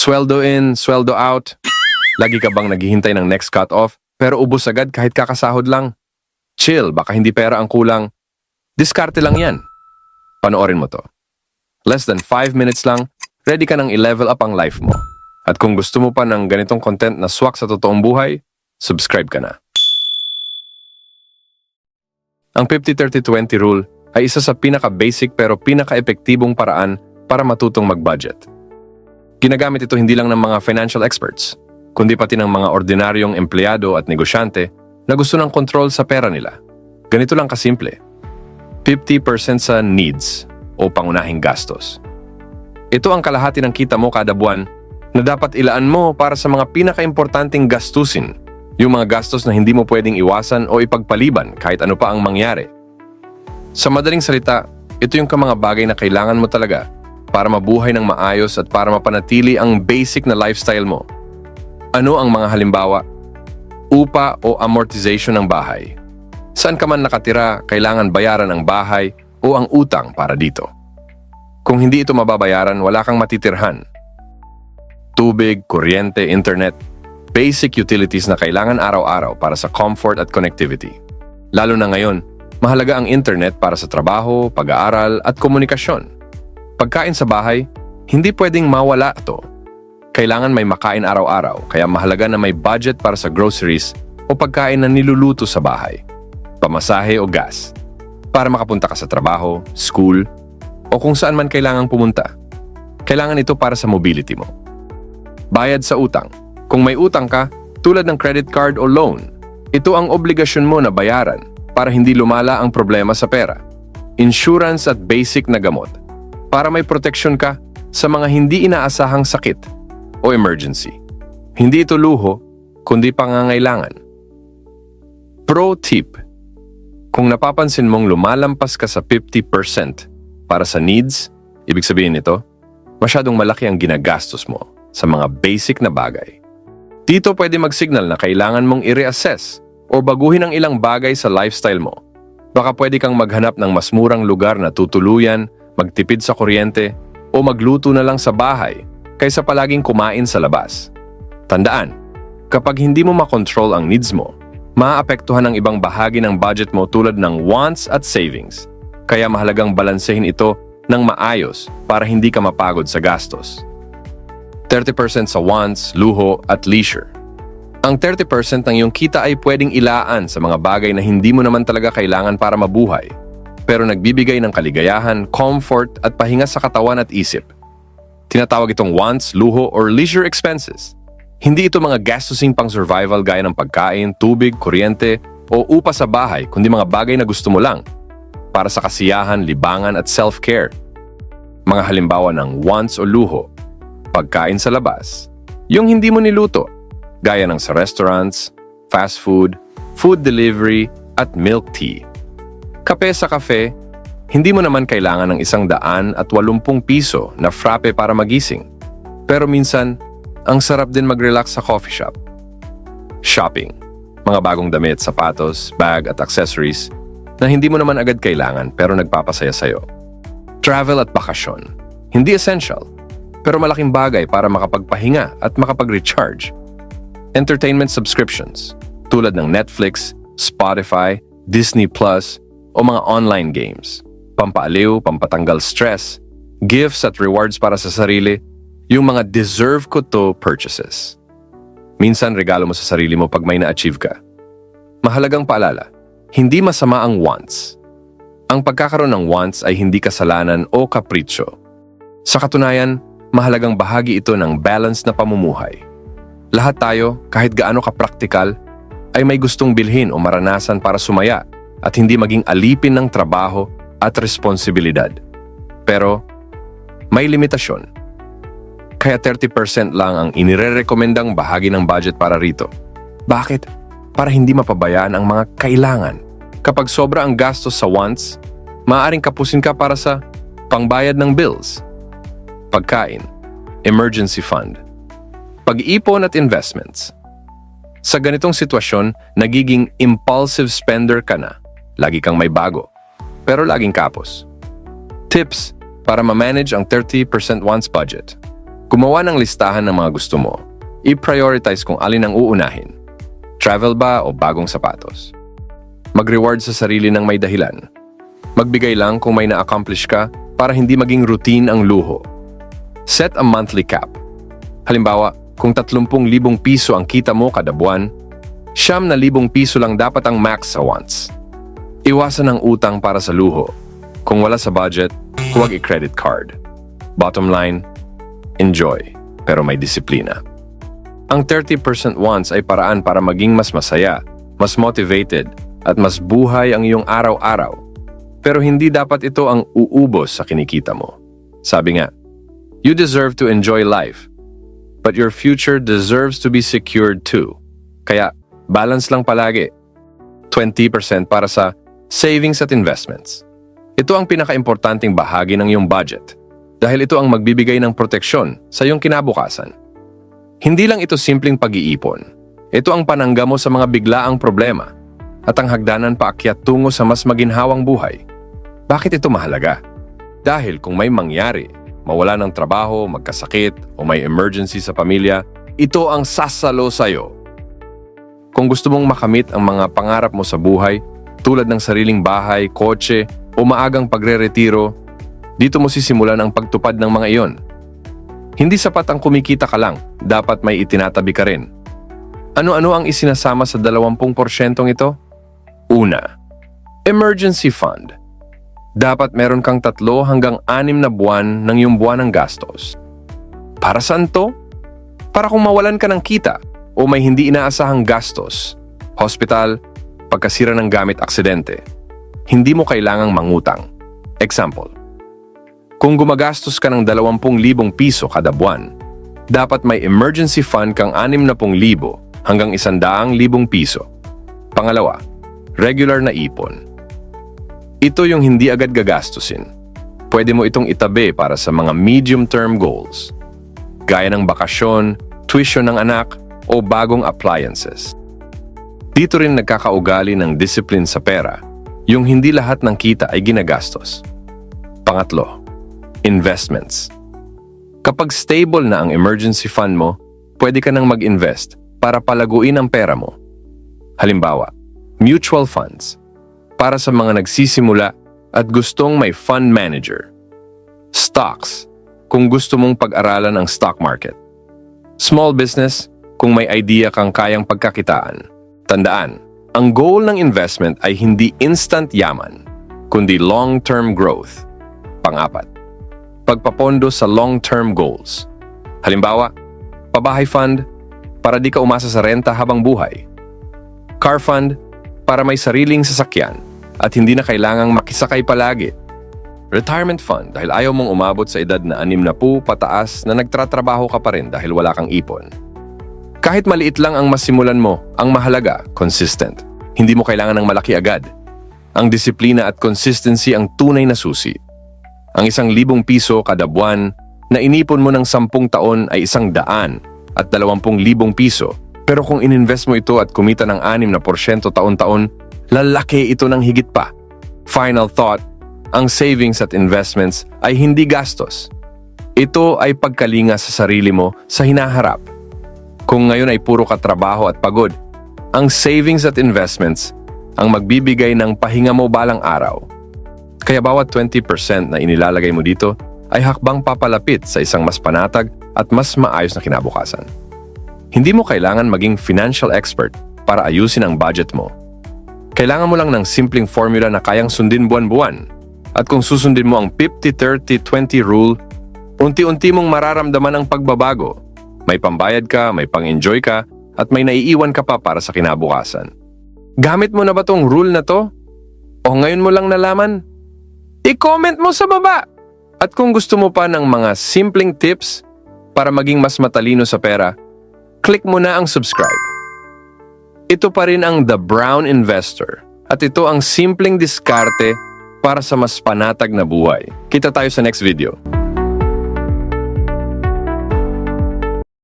Sweldo in, sweldo out. Lagi ka bang naghihintay ng next cut-off pero ubos agad kahit kakasahod lang? Chill, baka hindi pera ang kulang. Diskarte lang yan. Panoorin mo to. Less than 5 minutes lang, ready ka nang i-level up ang life mo. At kung gusto mo pa ng ganitong content na swak sa totoong buhay, subscribe ka na. Ang 50-30-20 rule ay isa sa pinaka-basic pero pinaka-epektibong paraan para matutong mag-budget. Ginagamit ito hindi lang ng mga financial experts, kundi pati ng mga ordinaryong empleyado at negosyante na gusto ng control sa pera nila. Ganito lang kasimple. 50% sa needs o pangunahing gastos. Ito ang kalahati ng kita mo kada buwan na dapat ilaan mo para sa mga pinaka-importanting gastusin, yung mga gastos na hindi mo pwedeng iwasan o ipagpaliban kahit ano pa ang mangyari. Sa madaling salita, ito yung mga bagay na kailangan mo talaga para mabuhay ng maayos at para mapanatili ang basic na lifestyle mo. Ano ang mga halimbawa? Upa o amortization ng bahay. Saan ka man nakatira, kailangan bayaran ang bahay o ang utang para dito. Kung hindi ito mababayaran, wala kang matitirhan. Tubig, kuryente, internet, basic utilities na kailangan araw-araw para sa comfort at connectivity. Lalo na ngayon, mahalaga ang internet para sa trabaho, pag-aaral at komunikasyon. Pagkain sa bahay, hindi pwedeng mawala ito. Kailangan may makain araw-araw, kaya mahalaga na may budget para sa groceries o pagkain na niluluto sa bahay, pamasahe o gas, para makapunta ka sa trabaho, school, o kung saan man kailangang pumunta. Kailangan ito para sa mobility mo. Bayad sa utang. Kung may utang ka, tulad ng credit card o loan, ito ang obligasyon mo na bayaran para hindi lumala ang problema sa pera. Insurance at basic na gamot para may proteksyon ka sa mga hindi inaasahang sakit o emergency. Hindi ito luho, kundi pangangailangan. Pro tip. Kung napapansin mong lumalampas ka sa 50% para sa needs, ibig sabihin nito, masyadong malaki ang ginagastos mo sa mga basic na bagay. Dito pwede mag-signal na kailangan mong i-reassess o baguhin ang ilang bagay sa lifestyle mo. Baka pwede kang maghanap ng mas murang lugar na tutuluyan, magtipid sa kuryente, o magluto na lang sa bahay kaysa palaging kumain sa labas. Tandaan, kapag hindi mo makontrol ang needs mo, maaapektuhan ang ibang bahagi ng budget mo tulad ng wants at savings. Kaya mahalagang balansehin ito ng maayos para hindi ka mapagod sa gastos. 30% sa wants, luho at leisure. Ang 30% ng iyong kita ay pwedeng ilaan sa mga bagay na hindi mo naman talaga kailangan para mabuhay, pero nagbibigay ng kaligayahan, comfort at pahinga sa katawan at isip. Tinatawag itong wants, luho or leisure expenses. Hindi ito mga gastusing pang survival gaya ng pagkain, tubig, kuryente o upa sa bahay, kundi mga bagay na gusto mo lang para sa kasiyahan, libangan at self-care. Mga halimbawa ng wants o luho pagkain sa labas, yung hindi mo niluto, gaya ng sa restaurants, fast food, food delivery, at milk tea. Kape sa kafe, hindi mo naman kailangan ng isang daan at walumpung piso na frappe para magising. Pero minsan, ang sarap din mag-relax sa coffee shop. Shopping, mga bagong damit, sapatos, bag at accessories na hindi mo naman agad kailangan pero nagpapasaya sa'yo. Travel at bakasyon, hindi essential pero malaking bagay para makapagpahinga at makapag-recharge. Entertainment subscriptions tulad ng Netflix, Spotify, Disney Plus o mga online games. Pampaaliw, pampatanggal stress, gifts at rewards para sa sarili, yung mga deserve ko to purchases. Minsan regalo mo sa sarili mo pag may na-achieve ka. Mahalagang paalala, hindi masama ang wants. Ang pagkakaroon ng wants ay hindi kasalanan o kapritsyo. Sa katunayan, mahalagang bahagi ito ng balance na pamumuhay. Lahat tayo, kahit gaano ka-praktikal, ay may gustong bilhin o maranasan para sumaya at hindi maging alipin ng trabaho at responsibilidad. Pero, may limitasyon. Kaya 30% lang ang inirerekomendang bahagi ng budget para rito. Bakit? Para hindi mapabayaan ang mga kailangan. Kapag sobra ang gastos sa wants, maaaring kapusin ka para sa pangbayad ng bills, pagkain, emergency fund, pag-ipon at investments. Sa ganitong sitwasyon, nagiging impulsive spender ka na. Lagi kang may bago, pero laging kapos. Tips para ma-manage ang 30% wants budget. Gumawa ng listahan ng mga gusto mo. I-prioritize kung alin ang uunahin. Travel ba o bagong sapatos? Mag-reward sa sarili ng may dahilan. Magbigay lang kung may na-accomplish ka para hindi maging routine ang luho. Set a monthly cap. Halimbawa, kung 30,000 piso ang kita mo kada buwan, siyam na libong piso lang dapat ang max sa wants. Iwasan ang utang para sa luho. Kung wala sa budget, huwag i-credit card. Bottom line, enjoy, pero may disiplina. Ang 30% wants ay paraan para maging mas masaya, mas motivated, at mas buhay ang iyong araw-araw. Pero hindi dapat ito ang uubos sa kinikita mo. Sabi nga, you deserve to enjoy life, but your future deserves to be secured too. Kaya, balance lang palagi. 20% para sa savings at investments. Ito ang pinakaimportanteng bahagi ng iyong budget dahil ito ang magbibigay ng proteksyon sa iyong kinabukasan. Hindi lang ito simpleng pag-iipon. Ito ang panangga mo sa mga biglaang problema at ang hagdanan paakyat tungo sa mas maginhawang buhay. Bakit ito mahalaga? Dahil kung may mangyari, mawala ng trabaho, magkasakit o may emergency sa pamilya, ito ang sasalo sa iyo. Kung gusto mong makamit ang mga pangarap mo sa buhay, tulad ng sariling bahay, kotse o maagang pagre-retiro, dito mo sisimulan ang pagtupad ng mga iyon. Hindi sapat ang kumikita ka lang, dapat may itinatabi ka rin. Ano-ano ang isinasama sa 20% ito? Una, emergency fund. Dapat meron kang tatlo hanggang anim na buwan ng iyong buwan ng gastos. Para saan to? Para kung mawalan ka ng kita o may hindi inaasahang gastos, hospital, pagkasira ng gamit aksidente, hindi mo kailangang mangutang. Example, kung gumagastos ka ng 20,000 piso kada buwan, dapat may emergency fund kang 60,000 hanggang 100,000 piso. Pangalawa, regular na ipon. Ito yung hindi agad gagastusin. Pwede mo itong itabi para sa mga medium-term goals, gaya ng bakasyon, tuition ng anak, o bagong appliances. Dito rin nagkakaugali ng discipline sa pera, yung hindi lahat ng kita ay ginagastos. Pangatlo, investments. Kapag stable na ang emergency fund mo, pwede ka nang mag-invest para palaguin ang pera mo. Halimbawa, mutual funds para sa mga nagsisimula at gustong may fund manager. Stocks kung gusto mong pag-aralan ang stock market. Small business kung may idea kang kayang pagkakitaan. Tandaan, ang goal ng investment ay hindi instant yaman, kundi long-term growth. Pangapat, pagpapondo sa long-term goals. Halimbawa, pabahay fund para di ka umasa sa renta habang buhay. Car fund para may sariling sasakyan at hindi na kailangang makisakay palagi. Retirement fund dahil ayaw mong umabot sa edad na anim na po pataas na nagtratrabaho ka pa rin dahil wala kang ipon. Kahit maliit lang ang masimulan mo, ang mahalaga, consistent. Hindi mo kailangan ng malaki agad. Ang disiplina at consistency ang tunay na susi. Ang isang libong piso kada buwan na inipon mo ng sampung taon ay isang daan at dalawampung libong piso. Pero kung ininvest mo ito at kumita ng anim na porsyento taon-taon, lalaki ito ng higit pa. Final thought, ang savings at investments ay hindi gastos. Ito ay pagkalinga sa sarili mo sa hinaharap. Kung ngayon ay puro katrabaho at pagod, ang savings at investments ang magbibigay ng pahinga mo balang araw. Kaya bawat 20% na inilalagay mo dito ay hakbang papalapit sa isang mas panatag at mas maayos na kinabukasan. Hindi mo kailangan maging financial expert para ayusin ang budget mo. Kailangan mo lang ng simpleng formula na kayang sundin buwan-buwan. At kung susundin mo ang 50-30-20 rule, unti-unti mong mararamdaman ang pagbabago. May pambayad ka, may pang-enjoy ka, at may naiiwan ka pa para sa kinabukasan. Gamit mo na ba tong rule na to? O ngayon mo lang nalaman? I-comment mo sa baba! At kung gusto mo pa ng mga simpleng tips para maging mas matalino sa pera, click mo na ang subscribe. Ito pa rin ang The Brown Investor at ito ang simpleng diskarte para sa mas panatag na buhay. Kita tayo sa next video.